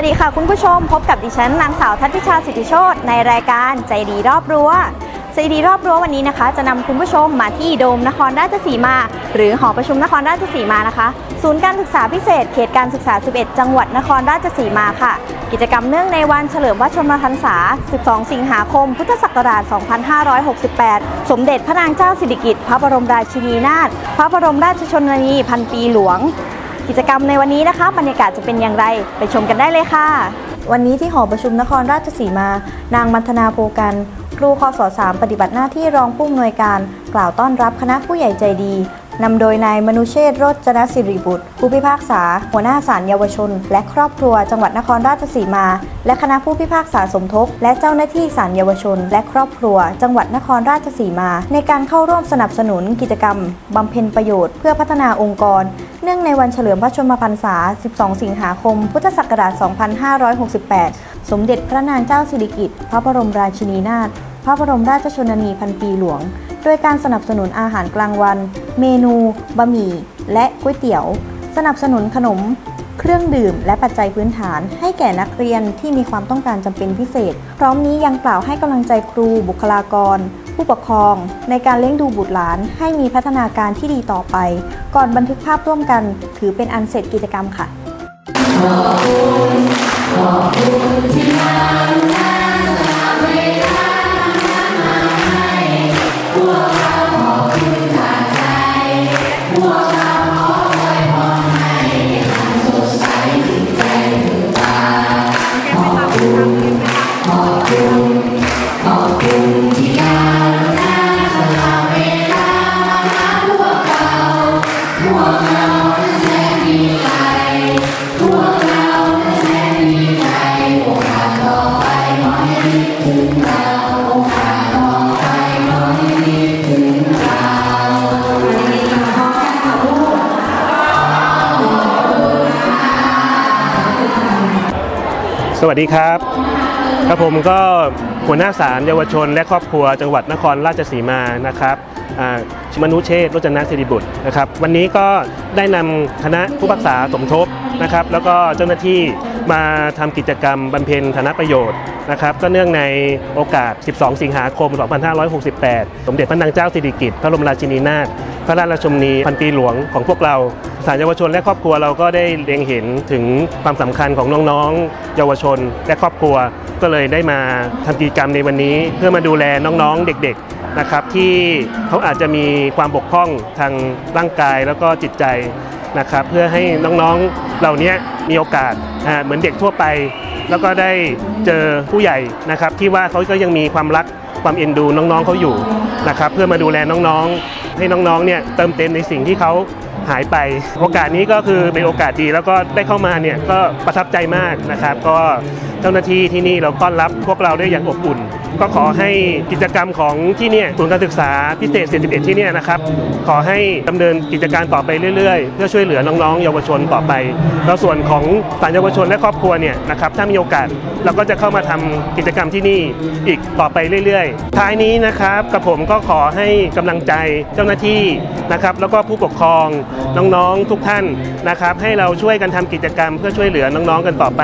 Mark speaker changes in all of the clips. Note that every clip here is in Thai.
Speaker 1: วัสดีค่ะคุณผู้ชมพบกับดิฉันนางสาวทัตติชาสิทธิโชตในรายการใจดีรอบรั้วใจดีรอบรั้ววันนี้นะคะ จะนำคุณผู้ชมมาที่โดมนครราชสีมา หรือหอประชุมนครราชสีมานะคะ ศูนย์การศึกษาพิเศษ เขตการศึกษา 11 จังหวัดนครราชสีมาค่ะ กิจกรรมเนื่องในวันเฉลิมพระชนมพรรษา 12 สิงหาคม พุทธศักราช 2568 สมเด็จพระนางเจ้าสิริกิติ์พระบรมราชินีนาถพระบรมราชชนนีพันปีหลวง กิจกรรมในวันนี้นะคะ บรรยากาศจะเป็นอย่างไรไปชมกันได้เลยค่ะ วันนี้ที่หอประชุมนครราชสีมา นางมัทนาโพกัน ครูคศ3ปฏิบัติหน้าที่รองผู้อำนวยการ กล่าวต้อนรับคณะผู้ใหญ่ใจดีนำโดยนายมนุเชษโรจนสิริบุตร ผู้พิพากษา หัวหน้าศาลเยาวชน และครอบครัวจังหวัดนครราชสีมา และคณะผู้พิพากษาสมทบ และเจ้าหน้าที่ศาลเยาวชน และครอบครัว จังหวัดนครราชสีมา ในการเข้าร่วมสนับสนุนกิจกรรมบำเพ็ญประโยชน์เพื่อพัฒนาองค์กร เนื่องในวันเฉลิมพระชนมพรรษา 12 สิงหาคม พุทธศักราช 2568 สมเด็จพระนางเจ้าสิริกิติ์ พระบรมราชินีนาถ พระบรมราชชนนีพันปีหลวง โดยการสนับสนุนอาหารกลางวัน เมนู บะหมี่ และก๋วยเตี๋ยว สนับสนุนขนม เครื่องดื่ม และปัจจัยพื้นฐาน ให้แก่นักเรียนที่มีความต้องการจำเป็นพิเศษ พร้อมนี้ยังกล่าวให้กำลังใจครู บุคลากร ผู้ปกครอง ในการเลี้ยงดูบุตรหลาน ให้มีพัฒนาการที่ดีต่อไป ก่อนบันทึกภาพร่วมกัน ถือเป็นอันเสร็จกิจกรรมค่ะ
Speaker 2: สวัสดีครับครับผมก็หัวหน้าศาลเยาวชน และครอบครัวจังหวัดนครราชสีมานะครับอ่ามนุเชษรจนะสิริบุตรนะครับ วันนี้ก็ได้นำคณะผู้พักษาสมทบนะครับ แล้วก็เจ้าหน้าที่มาทำกิจกรรมบำเพ็ญฐานะประโยชน์นะครับ ก็เนื่องในโอกาส 12 สิงหาคม 2568 สมเด็จพระนางเจ้าสิริกิติ์พระบรมราชินีนาถ พระราชชนนีพันปีหลวงของพวกเราสารเยาวชนและครอบครัวเราก็ได้เล็งเห็นถึงความสำคัญของน้องๆ เยาวชนและครอบครัวก็เลยได้มาทำกิจกรรมในวันนี้ เพื่อมาดูแลน้องๆ เด็กๆนะครับที่เขาอาจจะมีความบกพร่องทางร่างกายแล้วก็จิตใจนะครับเพื่อให้น้องๆเหล่านี้มีโอกาสเหมือนเด็กทั่วไป แล้วก็ได้เจอผู้ใหญ่นะครับที่ว่าเขาก็ยังมีความรักความเอ็นดูน้องๆเขาอยู่นะครับเพื่อมาดูแลน้องๆ ให้น้องๆเนี่ยเติมเต็มในสิ่งที่เขา หายไป โอกาสนี้ก็คือเป็นโอกาสดีแล้วก็ได้เข้ามาเนี่ยก็ประทับใจมากนะครับ ก็เจ้าหน้าที่ที่นี่เราต้อนรับพวกเราได้อย่างอบอุ่น ก็ขอให้กิจกรรมของที่เนี่ยศูนย์การศึกษาพิเศษ41ที่เนี่ยนะครับ ขอให้ดำเนินกิจการต่อไปเรื่อยๆ เพื่อช่วยเหลือน้องๆ เยาวชนต่อไปแล้วส่วนของสารเยาวชนและครอบครัวเนี่ยนะครับถ้ามีโอกาสเราก็จะเข้ามาทำกิจกรรมที่นี่อีกต่อไปเรื่อยๆ ท้ายนี้นะครับกับผมก็ขอให้กำลังใจเจ้าหน้าที่นะครับแล้วก็ผู้ปกครองน้องๆทุกท่านนะครับ ให้เราช่วยกันทำกิจกรรมเพื่อช่วยเหลือน้องๆกันต่อไป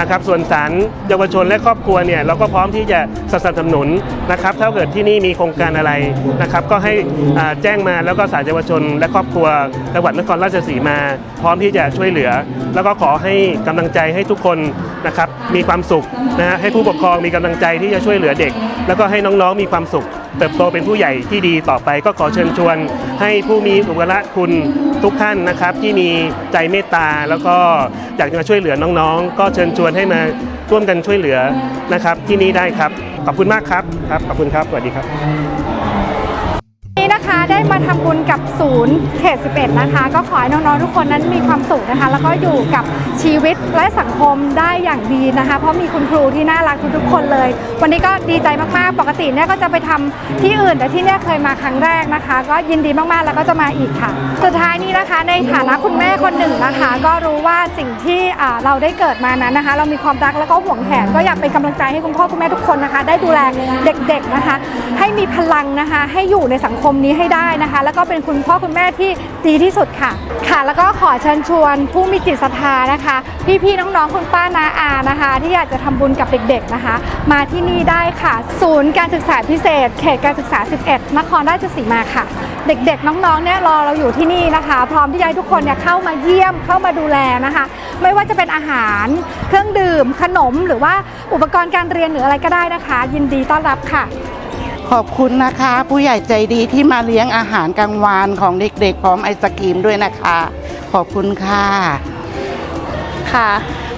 Speaker 2: นะครับ ส่วนสารเยาวชนและครอบครัวเนี่ยเราก็พร้อมที่จะสนับสนุนนะครับถ้าเกิดที่นี่มีโครงการอะไรนะครับ ก็ให้แจ้งมาแล้วก็สารเยาวชน และครอบครัวจังหวัดนครราชสีมา พร้อมที่จะช่วยเหลือ แล้วก็ขอให้กำลังใจให้ทุกคนนะครับมีความสุขนะฮะให้ผู้ปกครองมีกำลังใจที่จะช่วยเหลือเด็ก แล้วก็ให้น้องๆมีความสุข เติบโตเป็นผู้ใหญ่ที่ดีต่อไปก็ขอเชิญชวน ให้ผู้มีอุปการะคุณทุกท่านนะครับ ที่มีใจเมตตาแล้วก็อยากจะมาช่วยเหลือน้องๆ ก็เชิญชวนให้มาร่วมกันช่วยเหลือนะครับที่นี่ได้ครับ ขอบคุณมากครับครับขอบคุณครับสวัสดีครับ
Speaker 3: นะคะได้มาทำบุญกับศูนย์เขต 11 นะคะ ก็ขอให้น้องๆทุกคนนั้นมีความสุขนะคะ แล้วก็อยู่กับชีวิตและสังคมได้อย่างดีนะคะ เพราะมีคุณครูที่น่ารักทุกๆคนเลย วันนี้ก็ดีใจมากๆ ปกติเนี่ยก็จะไปทำที่อื่น แต่ที่เนี่ยเคยมาครั้งแรกนะคะ ก็ยินดีมากๆแล้วก็จะมาอีกค่ะ สุดท้ายนี้นะคะ ในฐานะคุณแม่คนหนึ่งนะคะ ก็รู้ว่าสิ่งที่เราได้เกิดมานั้นนะคะ เรามีความรักแล้วก็ห่วงแหนก็อยากเป็นกำลังใจให้คุณพ่อคุณแม่ทุกคนนะคะ ได้ดูแลเด็กๆนะคะ ให้มีพลังนะคะ ให้อยู่ในสังคมนี้ให้ได้นะคะ แล้วก็เป็นคุณพ่อคุณแม่ที่ดีที่สุดค่ะ ค่ะ แล้วก็ขอเชิญชวนผู้มีจิตศรัทธานะคะ พี่ๆน้องๆคุณป้านาอานะคะ ที่อยากจะทำบุญกับเด็กๆนะคะ มาที่นี่ได้ค่ะ ศูนย์การศึกษาพิเศษ เขตการศึกษา 11 นครราชสีมาค่ะ เด็กๆ น้องๆเนี่ยรอเราอยู่ที่นี่นะคะ พร้อมที่จะให้ทุกคนเนี่ยเข้ามาเยี่ยมเข้ามาดูแลนะคะ ไม่ว่าจะเป็นอาหาร เครื่องดื่ม ขนม หรือว่าอุปกรณ์การเรียนหรืออะไรก็ได้นะคะ ยินดีต้อนรับค่ะ
Speaker 4: ขอบคุณนะคะ ผู้ใหญ่ใจดีที่มาเลี้ยงอาหารกลางวันของเด็กๆ พร้อมไอศกรีมด้วยนะคะ ขอบคุณค่ะ
Speaker 5: ค่ะ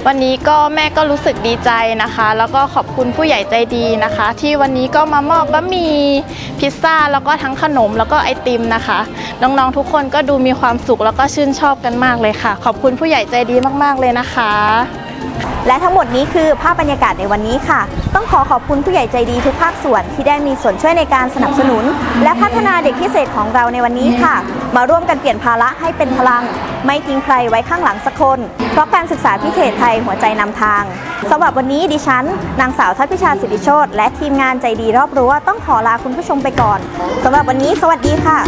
Speaker 5: วันนี้ก็แม่ก็รู้สึกดีใจนะคะ แล้วก็ขอบคุณผู้ใหญ่ใจดีนะคะ ที่วันนี้ก็มามอบบะหมี่พิซซ่าแล้วก็ทั้งขนมแล้วก็ไอติมนะคะ น้องๆทุกคนก็ดูมีความสุขแล้วก็ชื่นชอบกันมากเลยค่ะ ขอบคุณผู้ใหญ่ใจดีมากๆเลยนะคะ
Speaker 1: และทั้งหมดนี้คือภาพบรรยากาศในวันนี้ค่ะ ต้องขอขอบคุณผู้ใหญ่ใจดีทุกภาคส่วนที่ได้มีส่วนช่วยในการสนับสนุน และพัฒนาเด็กพิเศษของเราในวันนี้ค่ะ มาร่วมกันเปลี่ยนภาระให้เป็นพลัง ไม่ทิ้งใครไว้ข้างหลังสักคน เพราะการศึกษาพิเศษไทยหัวใจนำทางสำหรับวันนี้ดิฉัน นางสาวทัศพิชาสิริโชตและทีมงานใจดีรอบรั้วต้องขอลาคุณผู้ชมไปก่อนสำหรับวันนี้ สวัสดีค่ะ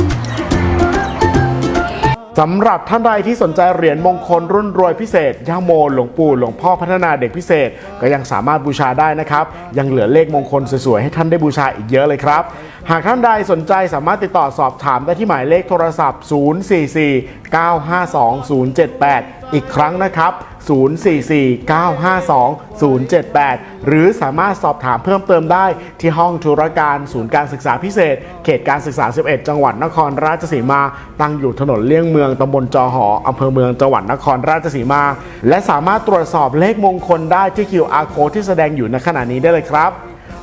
Speaker 6: สำหรับท่านใดที่สนใจเหรียญมงคลรุ่นรวยพิเศษย่าโมหลวงปู่หลวงพ่อพัฒนาเด็กพิเศษ ก็ยังสามารถบูชาได้นะครับ ยังเหลือเลขมงคลสวยๆให้ท่านได้บูชาอีกเยอะเลยครับ หากท่านใดสนใจสามารถติดต่อสอบถามได้ที่หมายเลขโทรศัพท์ 044-952-078 อีกครั้งนะครับ 044-952-078 หรือสามารถสอบถามเพิ่มเติมได้ที่ห้องธุรการศูนย์การศึกษาพิเศษ เขตการศึกษา 11 จังหวัดนครราชสีมา ตั้งอยู่ถนนเลี่ยงเมืองตำบลจอหออำเภอเมืองจังหวัดนครราชสีมา และสามารถตรวจสอบเลขมงคลได้ที่ QR code ที่แสดงอยู่ในขณะนี้ได้เลยครับ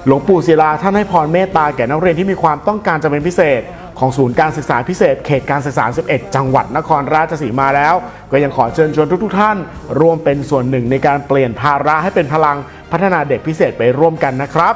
Speaker 6: หลวงปู่ศิลาท่านให้พรเมตตาแก่นักเรียนที่มีความต้องการจะเป็นพิเศษ ของศูนย์การศึกษาพิเศษ เขตการศึกษา 11 จังหวัดนครราชสีมาแล้ว ก็ยังขอเชิญชวนทุกๆท่าน ร่วมเป็นส่วนหนึ่งในการเปลี่ยนภาระให้เป็นพลังพัฒนาเด็กพิเศษไปร่วมกันนะครับ